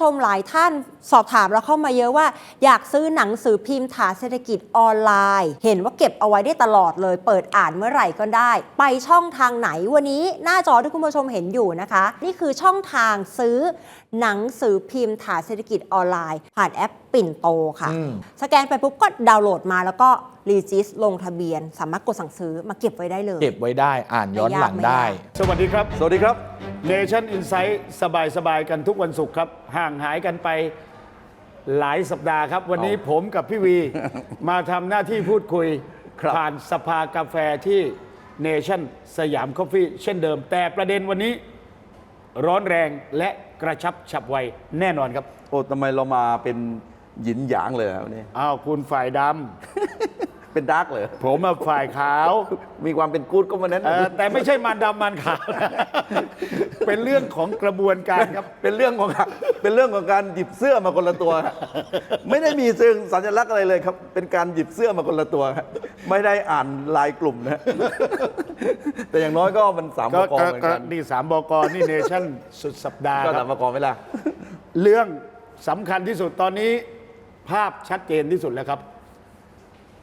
ชมหลายท่านสอบถามเราเข้ามาเยอะว่า อยากซื้อหนังสือพิมพ์ฐานเศรษฐกิจออนไลน์ เห็นว่าเก็บเอาไว้ได้ตลอดเลย เปิดอ่านเมื่อไหร่ก็ได้ ไปช่องทางไหนวันนี้หน้าจอที่คุณผู้ชมเห็นอยู่นะคะ นี่คือช่องทางซื้อหนังสือพิมพ์ฐานเศรษฐกิจออนไลน์ ผ่านแอปปิ่นโตค่ะ อืม สแกนไปปุ๊บก็ดาวน์โหลดมาแล้วก็รีจิสลงทะเบียน สามารถกดสั่งซื้อมาเก็บไว้ได้เลย เก็บไว้ได้อ่านย้อนหลังได้ไม่ยากสวัสดีครับ สวัสดีครับ Nation Insight สบายสบายๆกันทุกวันศุกร์ครับ ห่างหายกันไปหลายสัปดาห์ครับ วันนี้ผมกับพี่วี มาทำหน้าที่พูดคุย ครับ ผ่านสภากาแฟที่ Nation สยามคอฟฟี่เช่นเดิม แต่ประเด็นวันนี้ ร้อนแรงและกระชับฉับไวแน่นอนครับ โอ้ทำไมเรามาเป็นหยินหยางเลยอะวันนี้ อ้าวคุณฝ่ายด เป็นดาร์กเลยำผมมาฝ่ายขาวมีความเป็นกู๊ดก็มานั้นเอ่อแต่ไม่ใช่มันดำมันขาวนะเป็นเรื่องของกระบวนการครับ เป็นเรื่องของเป็นเรื่องของการหยิบเสื้อมาคนละตัวไม่ได้มีเชิงสัญลักษณ์อะไรเลยครับ เป็นการหยิบเสื้อมาคนละตัวไม่ได้อ่านลายกลุ่มนะ แต่อย่างน้อยก็มันสามบก็กก็เหมือนก็กันนี่สามบกนี่เนชั่นสุดสัปดาห์ก็คสารับมบกไม่ล่ะ เรื่องสำคัญที่สุดตอนนี้ ภาพชัดเจนที่สุดแล้วครับโ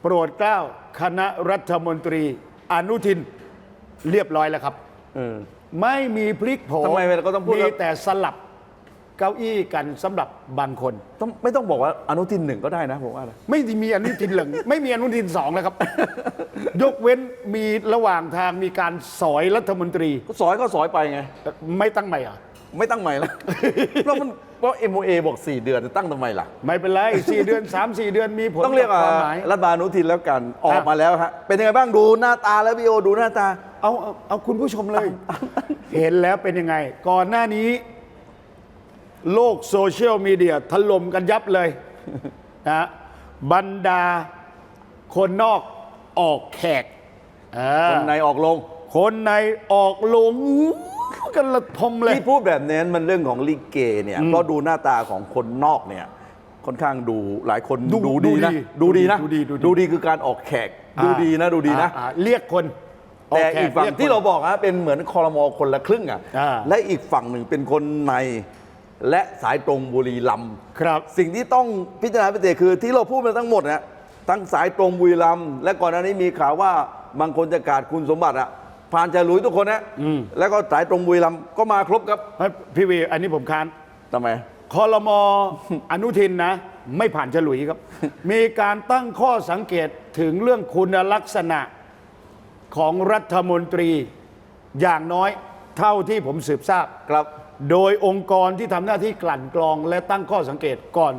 ปรดเกล้าคณะรัฐมนตรีอนุทินเรียบร้อยแล้วครับ เออ ไม่มีพลิกโผทำไมเราก็ต้องพูดมีว่าแต่สลับเก้าอี้กันสำหรับบางคน ต้องไม่ต้องบอกว่าอนุทินหนึ่งก็ได้นะผมว่านะไม่มีอนุทินหนึ่ง ไม่มีอนุทินสองแล้วครับ ยกเว้นมีระหว่างทางมีการสอยรัฐมนตรีก็สอยก็สอยไปไง ไม่ตั้งใหม่เหรอะ ไม่ตั้งใหม่แล้วเพราะมัน เพราะ MOA บอก 4 เดือนจะตั้งทำไมล่ะ ไม่เป็นไรสี่เดือนสามสี่เดือนมีผลต้องเรียกต่ว่าความหมาย รัฐบาลอนุทินแล้วกันออกอะมาแล้วฮะเป็นยังไงบ้างดูหน้าตาแล้วพี่โอดูหน้าตา เอาเอาเอาคุณผู้ชมเลย เห็นแล้วเป็นยังไง ก่อนหน้านี้ โลกโซเชียลมีเดียถล่มกันยับเลยนะบรรดาคนนอกออกแขกอ่าคนในออกลง คนในออกลง กันละทมเลยที่พูดแบบนี้มันเรื่องของลิเกเนี่ยเพราะดูหน้าตาของคนนอกเนี่ยค่อนข้างดูหลายคนดูดูดีนะดูดูดีดีนะดูดีดูดีดูดีคือการออกแขกดูดีนะดูดีนะอ่าอ่าเรียกคนแต่แขอีกฝั่งยคนที่เราบอกฮะเป็นเหมือนคอรมอคนละครึ่งอะอ่าและอีกฝั่งหนึ่งเป็นคนในและสายตรงบุรีรัมย์ครับ สิ่งที่ต้องพิจารณาพิเศษคือที่เราพูดมาทั้งหมดนะทั้งสายตรงบุรีรัมย์และก่อนหน้านี้มีข่าวว่าบางคนจะขาดคุณสมบัติอะ ผ่านจะหลุยทุกคนนะแล้วก็สายตรงบุรีรัมย์ก็มาครบครับเฮ้ยพี่วีอันนี้ผมค้านทำไม คอรมออนุทินนะ ไม่ผ่านฉลุยครับ มีการตั้งข้อสังเกตถึงเรื่องคุณลักษณะของรัฐมนตรีอย่างน้อยเท่าที่ผมสืบทราบ ครับ โดยองค์กรที่ทำหน้าที่กลั่นกรองและตั้งข้อสังเกตก่อน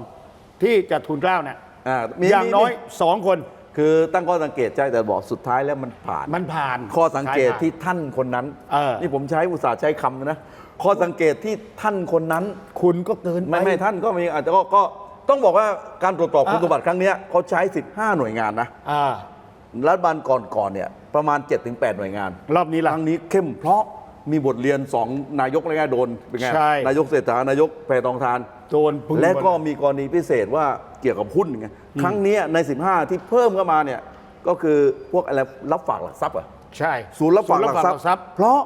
ที่จะทูลเกล้าเนี่ยอ่ามีอย่างน้อยมีสองคน คือตั้งข้อสังเกตใช่แต่บอกสุดท้ายแล้วมันผ่าน มันผ่านข้อสังเกตใช่ผ่านที่ท่านคนนั้น เออ นี่ผมใช้อุตสาห์ใช้คำนะ ข้อสังเกตที่ท่านคนนั้น คุณก็เกินไปไม่ไม่ท่านก็มีอาจจะก็ก็ต้องบอกว่าการตรวจสอบอะคุณสมบัติครั้งเนี้ยเขาใช้ 15 หน่วยงานนะอ่ารัฐบาลก่อนๆเนี่ยประมาณ 7-8 หน่วยงาน รอบนี้คล่ะ รั้งนี้เข้มเพราะ มีบทเรียน2นายกอะไรเงี้ยโดนเป็นไงใช่ นายกเศรษฐานายกแพทองทาน โดนพึ่งและก็หมดมีกรณีพิเศษว่าเกี่ยวกับหุ้นไงครั้งเนี้ยใน 15 ที่เพิ่มเข้ามาเนี่ยก็คือพวกอะไรรับฝากหลักทรัพย์อะใช่ ศูนย์รับฝากหลักทรัพย์ทรัพย์ เพราะ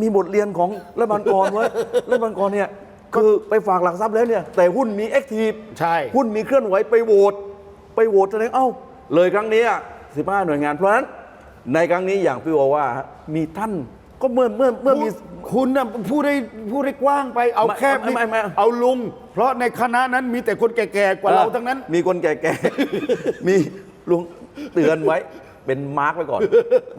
มีบทเรียนของรัฐบาลก่อนไว้ รัฐบาลก่อนเนี่ยคือไปฝากหลักทรัพย์แล้วเนี่ยแต่หุ้นมีแอคทีฟใช่ หุ้นมีเคลื่อนไหวไปโหวตไปโหวตแสดงเอ้า เลยครั้งนี้สิบห้าหน่วยงานเพราะฉะนั้นในครั้งนี้อย่างพี่โอว่าฮะมีท่าน ก็เมื่อเมื่อเมื่อมีคุณน่ะพูดได้พูดได้กว้างไปเอาไม่แคบไม่ไม่ไม่เอาลุง เพราะในคณะนั้นมีแต่คนแก่ๆกว่าเราทั้งนั้น มีคนแก่ๆมีลุงเตือนไว้ เป็นมาร์กไว้ก่อน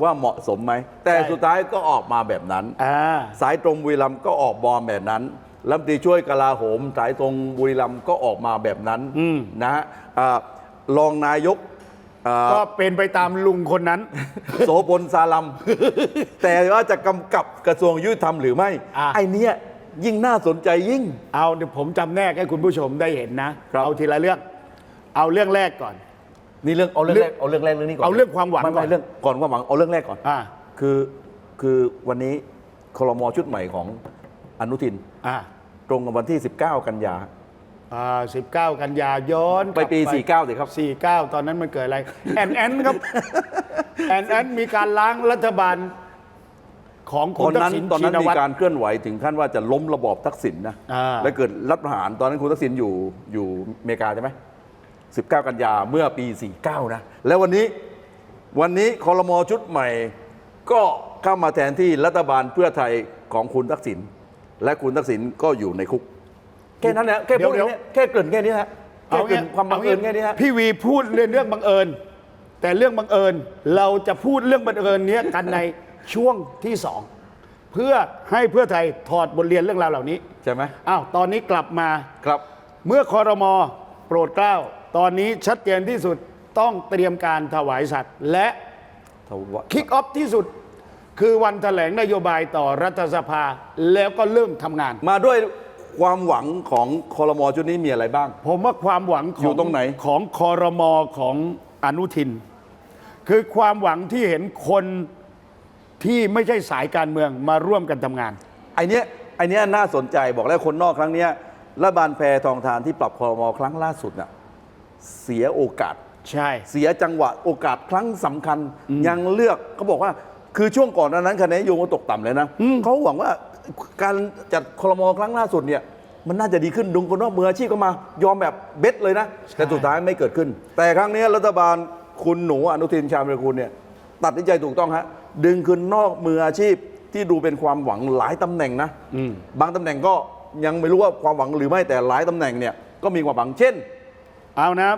ว่าเหมาะสมไหม แต่ใช่สุดท้ายก็ออกมาแบบนั้นอ่าสายตรงบุรีรัมย์ก็ออกบอมแบบนั้นรัฐมนตรีช่วยกลาโหม สายตรงบุรีรัมย์ก็ออกมาแบบนั้นอืมนะฮะอ่ารองนายกอ่า ก็เป็นไปตามลุงคนนั้น โสพลซาลัม แต่ว่าจะกำกับกระทรวงยุติธรรมหรือไม่อะ ไอเนี้ยยิ่งน่าสนใจยิ่ง เอาเดี๋ยวผมจำแนกให้คุณผู้ชมได้เห็นนะ ครับ เอาทีละเรื่อง เอาเรื่องแรกก่อน นี่เรื่องเอาเรื่องเรื่แรองกเอาเรื่องแรกเรื่องนี้ก่อนเอาเรื่องความหวังไม่ก่ไม่อนเรื่องก่อนความหวังเอาเรื่องแรกก่อน อ่า คือคือวันนี้คลมชุดใหม่ของอนุทิน อ่า ตรงกับวันที่ 19 กันยา อ่าสิบเก้ากันยาย้อนกไปลับปี49สิครับสี่เก้าตอนนั้นมันเกิดอะไรแอนแอนครับแอนแอนมีการล้างรัฐบาลของตคุอณนทันั้กนษิณตอนชินั้นนมีวัตร การเคลื่อนไหวถึงขั้นว่าจะล้มระบอบทักษิณนะอ่า และเกิดรัฐประหารตอนนั้นคุณทักษิณอยู่อยู่อเมริกาใช่ไหม19 กันยาเมื่อปี 49 นะ แล้ววันนี้วันนี้คอรมอชุดใหม่ ก็เข้ามาแทนที่รัฐบาลเพื่อไทยของคุณทักษิณและคุณทักษิณก็อยู่ในคุก แค่นั้นนะแค่พูดเดี๋ยว แค่แค่เกริ่นแค่นี้ฮะแค่เกริ่นความบังเอิญแค่นี้ฮะ พี่วีพูดเรื่องเรื่องบังเอิญ แต่เรื่องบังเอิญเราจะพูดเรื่องบังเอิญเนี้ยกันในช่วงที่สองเพื่อให้เพื่อไทยถอดบทเรียนเรื่องราวเหล่านี้ใช่ไหม อ้าวตอนนี้กลับมา ครับ เมื่อคอรมอโปรดเกล้า ตอนนี้ชัดเจนที่สุดต้องเตรียมการถวายสัตว์ และถวายคิกออฟที่สุด คือวันแถลงนโยบายต่อรัฐสภาแล้วก็เริ่มทำงาน มาด้วย ความหวังของคอรมอชุดนี้มีอะไรบ้าง ผมว่าความหวังขอยู่ตรงไหน ของคอรมอของอนุทิน คือความหวังที่เห็นคนที่ไม่ใช่สายการเมืองมาร่วมกันทำงาน ไอเนี้ยไอเนี้ยน่าสนใจบอกแล้วคนนอกครั้งเนี้ยรัฐบาลแพทองทานที่ปรับคอรมอครั้งล่าสุดน่ะเสียโอกาส ใช่ เสียจังหวะโอกาสครั้งสำคัญยังเลือกเขาบอกว่าคือช่วงก่อนหนานั้นคะแนนนิยมก็ตกต่ำเลยนะเขาหวังว่า การจัดคอรมอครั้งล่าสุดเนี่ยมันน่าจะดีขึ้นดุงคนนอกมืออาชีพก็มา ยอมแบบเบ็ดเลยนะ แต่สุดท้ายไม่เกิดขึ้น แต่ครั้งเนี้ยรัฐบาลคุณหนูอนุทินชาญวิรกูลเนี่ยตัดสินใจถูกต้องฮะดึงคืนนอกมืออาชีพที่ดูเป็นความหวังหลายตำแหน่งนะบางตำแหน่งก็ยังไม่รู้ว่าความหวังหรือไม่แต่หลายตำแหน่งเนี่ยก็มีความหวังเช่น เอานะครับ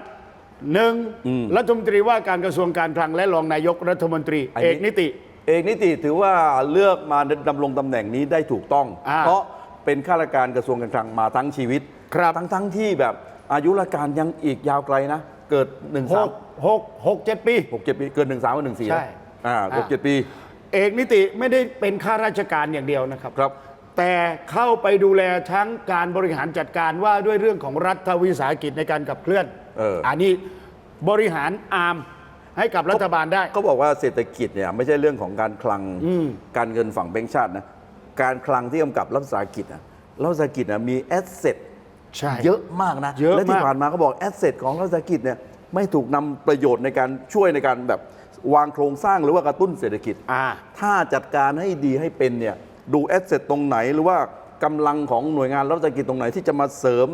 หนึ่งอืมรัฐมนตรีว่าการกระทรวงการคลังและรองนายกรัฐมนตรีอันนี้เอกนิติ เอกนิติถือว่าเลือกมาดำรงตำแหน่งนี้ได้ถูกต้อง อ่าเพราะเป็นข้าราชการกระทรวงการคลังมาทั้งชีวิตครับ ทั้งทั้งที่แบบอายุราชการยังอีกยาวไกลนะ เกิด1นึ่งหสามกหกหกเจ็ดปีหกเจ็ดปีเกิดหนึ่งสามกับหนึ่งสี่ใช่ อ่าหกเจ็ดปี เอกนิติไม่ได้เป็นข้าราชการอย่างเดียวนะครับ ครับ แต่เข้าไปดูแลทั้งการบริหารจัดการว่าด้วยเรื่องของรัฐวิสาหกิจในการขับเคลื่อนเอออันนี้บริหารอาร์ม ให้กับรัฐบาลได้เขาบอกว่าเศรษฐกิจเนี่ยไม่ใช่เรื่องของการคลังอืมการเงินฝั่งแบงก์ชาตินะการคลังที่กำกับรัฐวิสาหกิจนะรัฐวิสาหกิจนะมีแอสเซทใช่เยอะมากนะเยอะและที่มากผ่านมาเขาบอกแอสเซทของรัฐวิสาหกิจเนี่ยไม่ถูกนำประโยชน์ในการช่วยในการแบบวางโครงสร้างหรือว่ากระตุ้นเศรษฐกิจอ่าถ้าจัดการให้ดีให้เป็นเนี่ยดูแอสเซทตรงไหนหรือว่ากำลังของหน่วยงานรัฐวิสาหกิจตรงไหนที่จะมาเสริม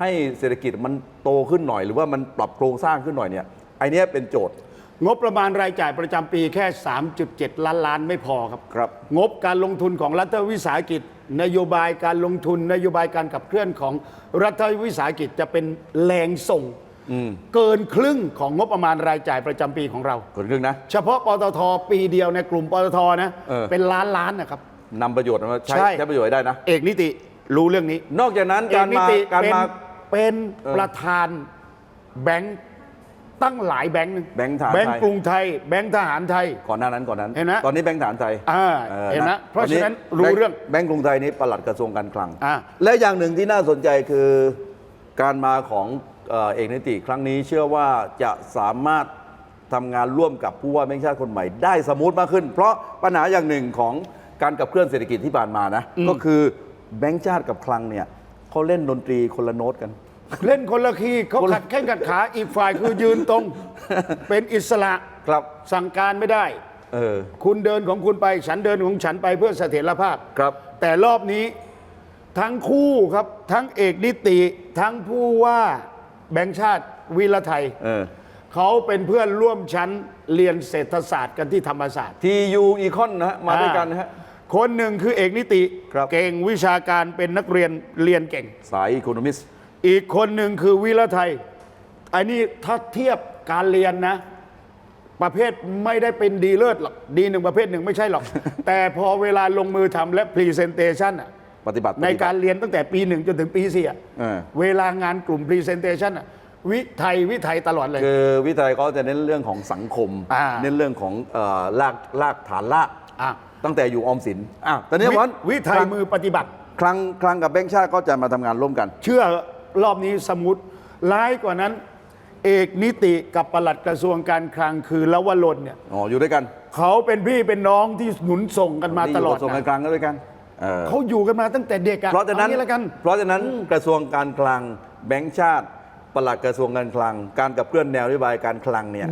ให้เศรษฐกิจมันโตขึ้นหน่อย หรือว่ามันปรับโครงสร้างขึ้นหน่อยเนี่ยไอเนี้ยเป็นโจทย์ งบประมาณรายจ่ายประจำปีแค่ 3.7 ล้านล้านไม่พอครับ ครับ งบการลงทุนของรัฐวิสาหกิจ นโยบายการลงทุน นโยบายการขับเคลื่อนของรัฐวิสาหกิจจะเป็นแรงส่งเกินครึ่งของงบประมาณรายจ่ายประจำปีของเราคนครึ่งนะ เฉพาะปตทปีเดียวในกลุ่มปตทนะเออ เป็นล้านล้านนะครับ นำประโยชน์มาใช้ใช่ ใช้ประโยชน์ให้ได้นะ เอกนิติรู้เรื่องนี้นอกจากนั้นเอการกนิมาติการเป็นมา เป็นเออ ประธานแบงค์ ตั้งหลายแบงค์หนึ่งแบงค์ทหารแบงค์ไทยกรุงไทย แบงค์ทหารไทย ก่อนหน้านั้นก่อนนั้น เห็นไหมตอนนี้แบงก์ฐานไทยอ่าออเห็นไหมนะเพราะฉะนั้นตรู้แบค์เรื่อง แบงก์กรุงไทยนี้ปลัดกระทรวงการคลัง อ่า และอย่างหนึ่งที่น่าสนใจคือการมาของเอ่อเอกนิติครั้งนี้เชื่อว่าจะสามารถทำงานร่วมกับผู้ว่าแบงค์ชาติคนใหม่ได้สมูทมากขึ้น เพราะปัญหาอย่างหนึ่งของการขับเคลื่อนเศรษฐกิจที่ผ่านมานะก็คือแบงค์ชาติกับคลังเนี่ยเขาเล่นดนตรีคนละโน้ตกัน เล่นคนละคีย์เขาคนละขัดแข้งขัดขาอีกฝ่ายคือยืนตรง เป็นอิสระครับสั่งการไม่ได้เออคุณเดินของคุณไปฉันเดินของฉันไปเพื่อเสถียรภาพครับ แต่รอบนี้ทั้งคู่ครับ ทั้งเอกนิติทั้งผู้ว่าแบงค์ชาติวีระไทยเออเขาเป็นเพื่อนร่วมชั้นเรียนเศรษฐศาสตร์กันที่ธรรมศาสตร์ ทียูอีคอนนะฮะมาด้วยกันนะฮะ คนหนึ่งคือเอกนิติ ครับ เก่งวิชาการเป็นนักเรียนเรียนเก่ง สายอีโคโนมิส อีกคนหนึ่งคือวิระไทยอันนี้ถ้าเทียบการเรียนนะ ประเภทไม่ได้เป็นดีเลิศหรอกดีหนึ่งประเภทหนึ่งไม่ใช่หรอก แต่พอเวลาลงมือทำและพรีเซนเตชันปฏิบัติในปฏิบัติการเรียนตั้งแต่ปีหนึ่งจนถึงปีสี่อะเออเวลางานกลุ่มพรีเซนเตชันวิไทยวิไทยตลอดเลย คือวิทยเขาจะเน้นเรื่องของสังคมอ่าเน้นเรื่องของเอ่อลากลากฐานลากอะตั้งแต่อยู่ออมสินอะตอนนี้วิวันวิไทยมือปฏิบัติ ครั้งครั้งกับแบงค์ชาติก็จะมาทำงานร่วมกัน เชื่อ รอบนี้สมมติร้ายกว่านั้น เอกนิติกับปลัดกระทรวงการคลังคือละวรนเนี่ยอ๋ออยู่ด้วยกันเขาเป็นพี่เป็นน้องที่หนุนส่งกันมาตลอดนี่ยู่กระทรวงการนะคลังก็ด้วยกันเออเขาอยู่กันมาตั้งแต่เด็กอะเพราะฉะนั้นองี้แล้วกันเพราะฉะนั้นกระทรวงการคลังแบงค์ชาติปลัดกระทรวงการคลัง การกับเคลื่อนแนวนโยบายการคลังเนี่ย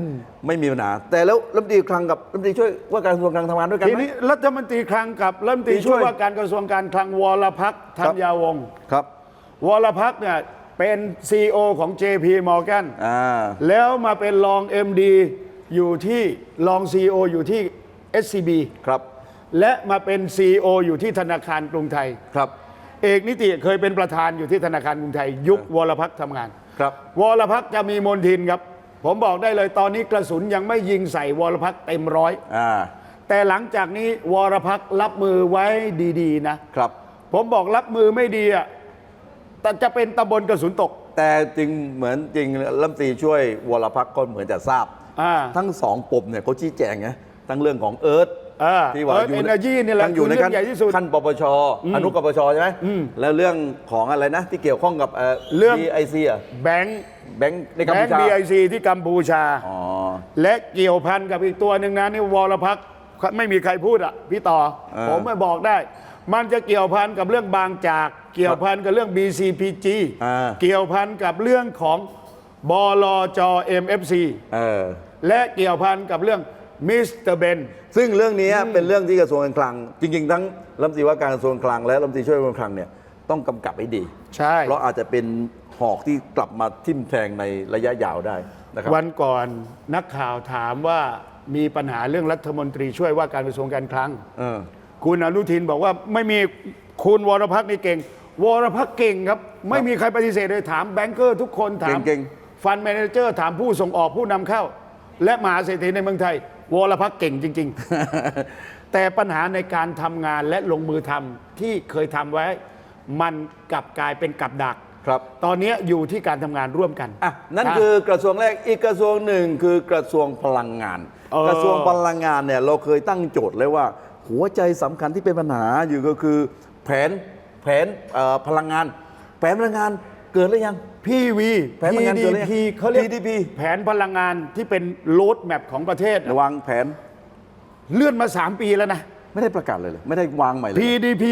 ไม่มีปัญหา แต่แล้วรัฐมนตรีคลังกับรัฐมนตรีช่วยว่าการกระทรวงการทำงานด้วยกันทีไหมนี้รัฐมนตรีคลังกับรัฐมนตรีช่ช่ววยยว่าการกระทรวงการคลังวรพักษ์ครัธับญญาวงศ์ครับ วรพักษ์เนี่ยเป็น CEO ของ JP Morgan อ่า แล้วมาเป็นรอง MD อยู่ที่รอง CEO อยู่ที่ SCB ครับและมาเป็น CEO อยู่ที่ธนาคารกรุงไทย ครับ เอกนิติเคยเป็นประธานอยู่ที่ธนาคารกรุงไทย ยุควรพักษ์ทำงาน ครับ วรพักษ์จะมีมนทินครับ ผมบอกได้เลยตอนนี้กระสุนยังไม่ยิงใส่วรพักษ์เต็มร้อย อ่า แต่หลังจากนี้วรพักษ์รับมือไว้ดีๆนะ ครับ ผมบอกรับมือไม่ดีอะ แต่จะเป็นตำบลกระสุนตก แต่จริงเหมือนจริงรัฐมนตรีช่วยวรพักษ์ก็เหมือนจะทราบ อ่า ทั้งสองปมเนี่ยเขาชี้แจงนะทั้งเรื่องของเอิร์ธเออที่ว่า Earth อยู่ Energy นี่แหละทั้งอยู่ในคือเรื่ขั้อนงใหญ่ที่สุดขั้นปปชอนุกปชใช่ไหมแล้วเรื่องของอะไรนะ ที่เกี่ยวข้องกับเอ่อเรื่อง BIC อะแบงค์แบงค์ในกัมแบพูงค์ชา BIC ที่กัมพูชา อ๋อ และเกี่ยวพันกับอีกตัวหนึ่งนะนี่วรพักษ์ไม่มีใครพูดอะ พี่ต่อ เออ ผมไม่บอกได้ มันจะเกี่ยวพันกับเรื่องบางจาก เกี่ยวพันกับเรื่อง BCPG อ่า เกี่ยวพันกับเรื่องของบลจ MFC เออ และเกี่ยวพันกับเรื่องมิสเตอร์เบน ซึ่งเรื่องนี้เป็นเรื่องที่กระทรวงการคลัง จริงๆ ทั้งรัฐมนตรีว่าการกระทรวงการคลังและรัฐมนตรีช่วยการคลังเนี่ยต้องกำกับให้ดี ใช่ เพราะอาจจะเป็นหอกที่กลับมาทิ่มแทงในระยะยาวได้นะครับ วันก่อนนักข่าวถามว่ามีปัญหาเรื่องรัฐมนตรีช่วยว่าการกระทรวงการคลัง เออ คุณอนุทินบอกว่าไม่มีคุณวรพักษ์นี่เก่ง วรพักษ์เก่งครับ ไม่มีใครปฏิเสธเลยถามแบงก์เกอร์ทุกคนถามเก่งฟันแมเนเจอร์ถามผู้ส่งออกผู้นำเข้า และมหาเศรษฐีในเมืองไทย วรพักษ์เก่งจริง ๆ แต่ปัญหาในการทำงานและลงมือทำที่เคยทำไว้ มันกลับกลายเป็นกับดักครับตอนนี้อยู่ที่การทำงานร่วมกันอะนั่นคือกระทรวงแรกอีกกระทรวงหนึ่งคือกระทรวงพลังงานเออกระทรวงพลังงานเนี่ยเราเคยตั้งโจทย์เลยว่า หัวใจสำคัญที่เป็นปัญหาอยู่ก็คือแผนแผนเอ่อพลังงาน แผนพลังงานเกิดหรือยังพี่วีแผนพลังงานเกิดอะไร PDP เขาเรียก PDP แผนพลังงานที่เป็นโรดแมพของประเทศวางแผน เลื่อนมา 3 ปีแล้วนะ ไม่ได้ประกาศเลยเลยไม่ได้วางใหม่เลย PDP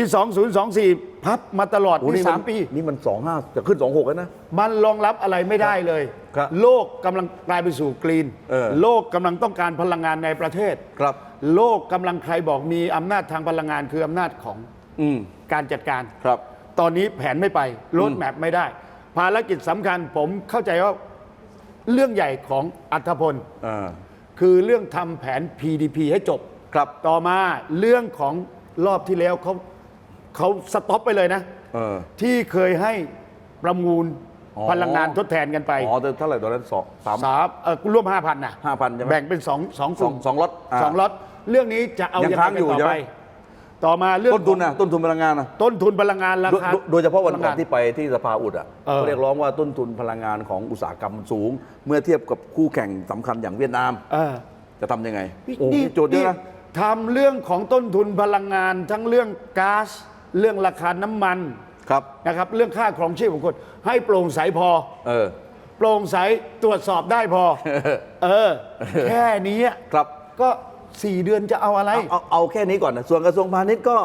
2024 พับมาตลอดโอ้ที่นี่นสามปี นี่มันสองห้าจะขึ้นสองหกแล้วนะ มันรองรับอะไรไม่ได้เลย ครับโลกกำลังกลายไปสู่กรีน เออโลกกำลังต้องการพลังงานในประเทศครับ โลกกำลังใครบอกมีอำนาจทางพลังงานคืออำนาจของอืมการจัดการ ครับ ตอนนี้แผนไม่ไปรถแมพไม่ได้ ภารกิจสำคัญผมเข้าใจว่าเรื่องใหญ่ของอัธพล อ่า คือเรื่องทำแผน PDP ให้จบ ครับต่อมาเรื่องของรอบที่แล้วเขาเขาสต็อปไปเลยนะ เออ ที่เคยให้ประมูลอ๋อ พลังงานทดแทนกันไปอ๋อแต่เท่าไหร่ตอนนั้นสองสาม สามเออร่วม5,000นะ5,000ใช่ไหมแบ่งเป็นสองสองกลุ่มสองสองล็อตอ่าสองล็อตเรื่องนี้จะเอายังยังไงค้างกันอยู่ต่อใช่ไหไป ม ต่อมาเรื่องต้นทุนของนะต้นทุนพลังงานนะต้นทุนพลังงานราโดยคา โดยโดยเฉพาะวันพลังก่อนงานที่ไปที่สภาอุดอะเออ เขาเรียกร้องว่าต้นทุนพลังงานของอุตสาหกรรมมันสูง เมื่อเทียบกับคู่แข่งสำคัญอย่างเวียดนาม เออ จะทำยังไงนี่โอ้โหนี่โจทย์เยอะนะ ทำเรื่องของต้นทุนพลังงาน ทั้งเรื่องก๊าซเรื่องราคาน้ำมันครับ นะครับเรื่องค่าครองชีพของคน ให้โปร่งใสพอ เออ โปร่งใสตรวจสอบได้พอ เออ แค่นี้ครับ ก็สี่เดือนจะเอาอะไร เอาเอาเอาแค่นี้ก่อนนะส่วนกระทรวงพาณิชย์ก็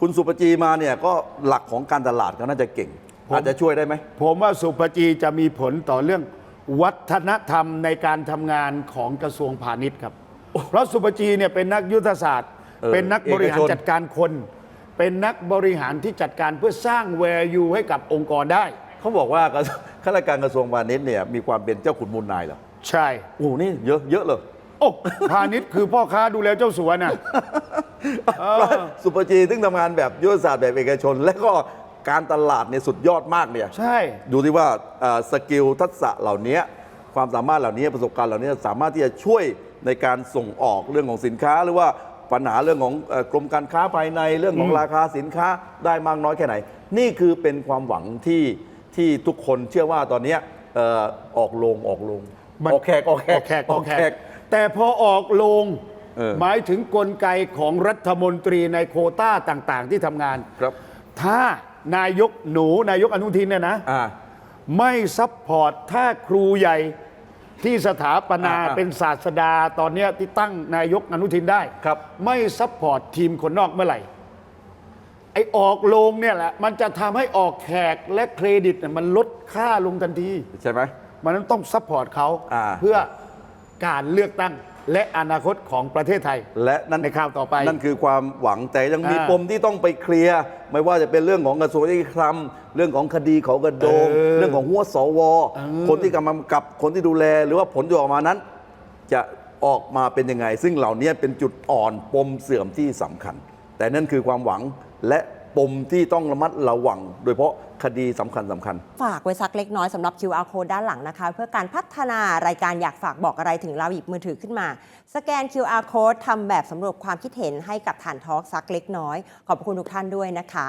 คุณสุปจีมาเนี่ยก็หลักของการตลาดก็น่าจะเก่งผมอาจจะช่วยได้ไหม ผมว่าสุภจีจะมีผลต่อเรื่องวัฒนธรรมในการทำงานของกระทรวงพาณิชย์ครับ เพราะสุภจีเนี่ยเป็นนักยุทธศาสตร์ เออเป็นนักบริหารเอกชน จัดการคน เป็นนักบริหารที่จัดการเพื่อสร้างแวร์ยูให้กับองค์กรได้ เขาบอกว่ากระทรวงข้าราชการกระทรวงพาณิชย์เนี่ยมีความเป็นเจ้าขุนมูลนายเหรอใช่ โอ้โหนี่เยอะเยอะเลย โอ้พาณิชย์คือพ่อค้าดูแลเจ้าสัวน่ะ เออ สุปจีซึ่งทำงานแบบยุทธศาสตร์แบบเอกชน และก็การตลาดเนี่ยสุดยอดมากเนี่ยใช่ ดูที่ว่าเอ่อสกิลทักษะเหล่านี้ความสามารถเหล่านี้ประสบการณ์เหล่านี้สามารถที่จะช่วย ในการส่งออกเรื่องของสินค้า หรือว่าปัญหาเรื่องของเอ่อกรมการค้าภายในเรื่องของราคาสินค้าได้มากน้อยแค่ไหน นี่คือเป็นความหวังที่ที่ทุกคนเชื่อว่าตอนเนี้ยเอ่อออกโรงออกโรงมันออกแขกออกแขออกกแขกออกแขกกแต่พอออกโลงเออหมายถึงกลไกของรัฐมนตรีในโควต้าต่าง ๆ ที่ทำงานครับ ถ้านายกหนูนายกอนุทินเนี่ยนะอ่าไม่ซัพพอร์ตถ้าครูใหญ่ ที่สถาปนาอ่าเป็นศาสดาตอนเนี้ยที่ตั้งนายกอนุทินได้ครับ ไม่ซัพพอร์ตทีมคนนอกเมื่อไหร่ ไอ้ออกโรงเนี่ยแหละ มันจะทำให้ออกแขกและเครดิตเนี่ยมันลดค่าลงทันที ใช่ไหม มันนั้นต้องซัพพอร์ตเขาอ่า เพื่อการเลือกตั้ง และอนาคตของประเทศไทย และนั่นในคราวต่อไป นั่นคือความหวังแต่ยังมีอ่าปมที่ต้องไปเคลียร์ ไม่ว่าจะเป็นเรื่องของกระทรวงยุติธรรม เรื่องของคดีเขากระโดงเออเรื่องของหัวสวเออคนที่กำกับคนที่ดูแล หรือว่าผลที่ออกมานั้น จะออกมาเป็นยังไง ซึ่งเหล่านี้เป็นจุดอ่อนปมเสื่อมที่สำคัญ แต่นั่นคือความหวังและ ปมที่ต้องระมัดระวัง โดยเฉพาะคดีสำคัญสำคัญ ฝากไว้สักเล็กน้อยสำหรับ QR code ด้านหลังนะคะ เพื่อการพัฒนารายการอยากฝากบอกอะไรถึงเราหยิบมือถือขึ้นมา สแกน QR code ทำแบบสำรวจความคิดเห็นให้กับฐานทอล์กสักเล็กน้อย ขอบคุณทุกท่านด้วยนะคะ